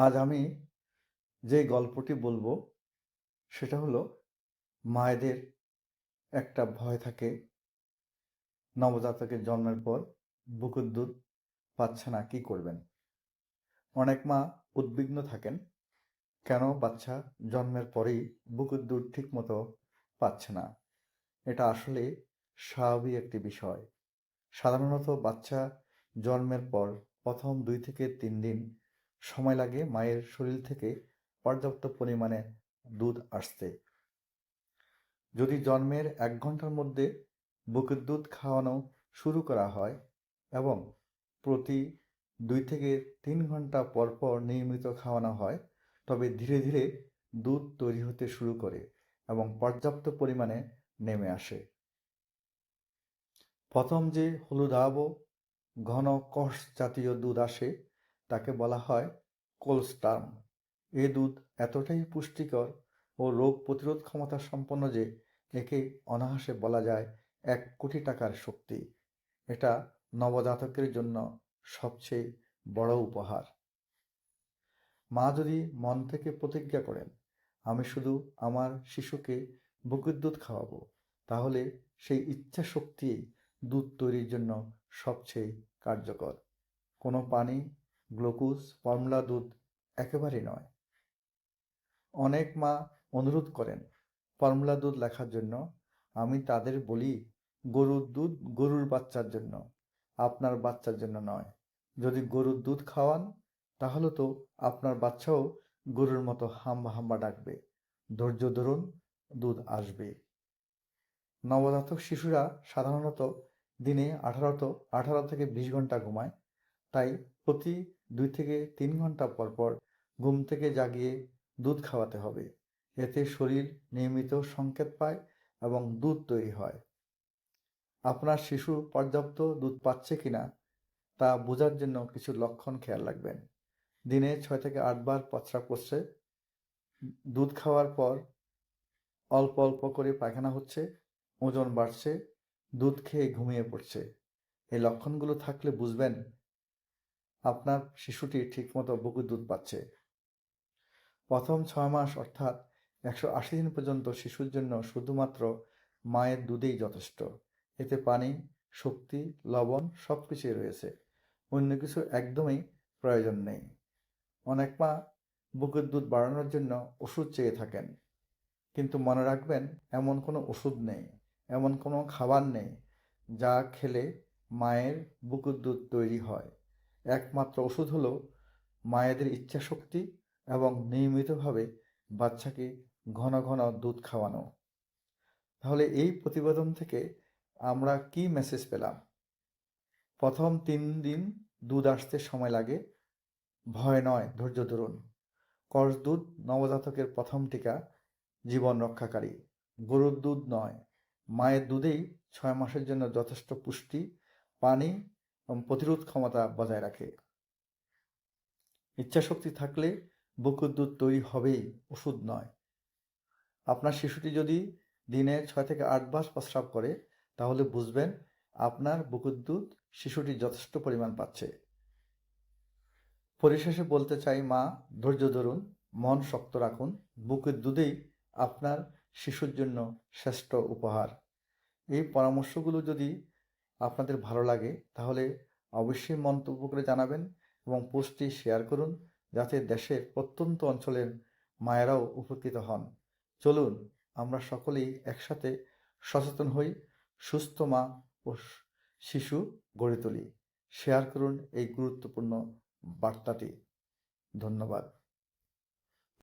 আজ আমি যে গল্পটি বলব, সেটা হলো মায়েদের একটা ভয় থাকে। নবজাতকের জন্মের পর বুকের দুধ পাচ্ছে না, কি করবেন? অনেক মা উদ্বিগ্ন থাকেন, কেন বাচ্চা জন্মের পরেই বুকের দুধ ঠিক মতো পাচ্ছে না? এটা আসলে স্বাভাবিক একটি বিষয়। সাধারণত বাচ্চা জন্মের পর প্রথম দুই থেকে তিন দিন সময় লাগে মায়ের শরীর থেকে পর্যাপ্ত পরিমাণে দুধ আসতে। যদি জন্মের এক ঘণ্টার মধ্যে বুকের দুধ খাওয়ানো শুরু করা হয় এবং প্রতি দুই থেকে তিন ঘণ্টা পর পর নিয়মিত খাওয়ানো হয়, তবে ধীরে ধীরে দুধ তৈরি হতে শুরু করে এবং পর্যাপ্ত পরিমাণে নেমে আসে। প্রথম যে হলুদাব ঘন কষ জাতীয় দুধ আসে তাকে বলা হয় কোলস্টার্ম। এ দুধ এতটাই পুষ্টিকর ও রোগ প্রতিরোধ ক্ষমতা সম্পন্ন যে একে অনায়াসে বলা যায় এক কোটি টাকার শক্তি। এটা নবজাতকের জন্য সবচেয়ে বড় উপহার। মা যদি মন থেকে প্রতিজ্ঞা করেন, আমি শুধু আমার শিশুকে বুকের দুধ খাওয়াবো, তাহলে সেই ইচ্ছা শক্তি দুধ তৈরির জন্য সবচেয়ে কার্যকর। কোনো পানি গ্লুকোজ, ফর্মুলা দুধ একেবারেই নয়। অনেক মা অনুরোধ করেন, ফর্মুলা দুধ লেখার জন্য। আমি তাদের বলি, গরুর দুধ গরুর বাচ্চার জন্য, আপনার বাচ্চার জন্য নয়। যদি গরুর দুধ খাওয়ান, তাহলে তো আপনার বাচ্চাও গরুর মতো হাম্বা হাম্বা ডাকবে। ধৈর্য ধরুন, দুধ আসবে। নবজাতক শিশুরা সাধারণত দিনে আঠারোত, আঠারো থেকে বিশ ঘণ্টা ঘুমায়। তাই প্রতি দুই থেকে তিন ঘণ্টা পর পর ঘুম থেকে জাগিয়ে দুধ খাওয়াতে হবে। এতে শরীর নিয়মিত সংকেত পায় এবং দুধ তৈরি হয়। আপনার শিশু পর্যাপ্ত দুধ পাচ্ছে কিনা তা বোঝার জন্য কিছু লক্ষণ খেয়াল রাখবেন। দিনে ছয় থেকে আটবার প্রস্রাব করছে দুধ খাওয়ার পর অল্প অল্প করে পায়খানা হচ্ছে, ওজন বাড়ছে, দুধ খেয়ে ঘুমিয়ে পড়ছে। এই লক্ষণগুলো থাকলে বুঝবেন আপনার শিশুটি ঠিকমতো বুকুর দুধ পাচ্ছে। প্রথম ছয় মাস অর্থাৎ একশো আশি দিন পর্যন্ত শিশুর জন্য শুধুমাত্র মায়ের দুধেই যথেষ্ট। এতে পানি, শক্তি, লবণ সব কিছুই রয়েছে। অন্য কিছু একদমই প্রয়োজন নেই। অনেক মা বুকের দুধ বাড়ানোর জন্য ওষুধ চেয়ে থাকেন। কিন্তু মনে রাখবেন, এমন কোনো ওষুধ নেই, এমন কোনো খাবার নেই, যা খেলে মায়ের বুকের দুধ তৈরি হয়। একমাত্র ওষুধ হলো মায়েদের ইচ্ছাশক্তি এবং নিয়মিতভাবে বাচ্চাকে ঘন ঘন দুধ খাওয়ানো। তাহলে এই প্রতিবেদন থেকে আমরা কি মেসেজ পেলাম? প্রথম তিন দিন দুধ আসতে সময় লাগে, ভয় নয়, ধৈর্য ধরুন। কষ দুধ নবজাতকের প্রথম টিকা, জীবন রক্ষাকারী। গরুর দুধ নয়, মায়ের দুধেই ছয় মাসের জন্য যথেষ্ট পুষ্টি, পানি প্রতিরোধ ক্ষমতা বজায় রাখে। ইচ্ছাশক্তি থাকলে বুকুর দুধ তৈরি হবেই, ওষুধ নয়। আপনার শিশুটি যদি দিনে ছয় থেকে আট মাস প্রস্রাব করে, তাহলে বুঝবেন আপনার বুকুর দুধ শিশুটি যথেষ্ট পরিমাণ পাচ্ছে। পরিশেষে বলতে চাই, মা, ধৈর্য ধরুন, মন শক্ত রাখুন। বুকের দুধেই আপনার শিশুর জন্য শ্রেষ্ঠ উপহার। এই পরামর্শগুলো যদি আপনাদের ভালো লাগে, তাহলে অবশ্যই মন্তব্য করে জানাবেন এবং পোস্টটি শেয়ার করুন যাতে দেশের প্রত্যন্ত অঞ্চলের মায়েরাও উপকৃত হন। চলুন, আমরা সকলেই একসাথে সচেতন হই, সুস্থ মা ও শিশু গড়ে তুলি। শেয়ার করুন এই গুরুত্বপূর্ণ বার্তাটি। ধন্যবাদ।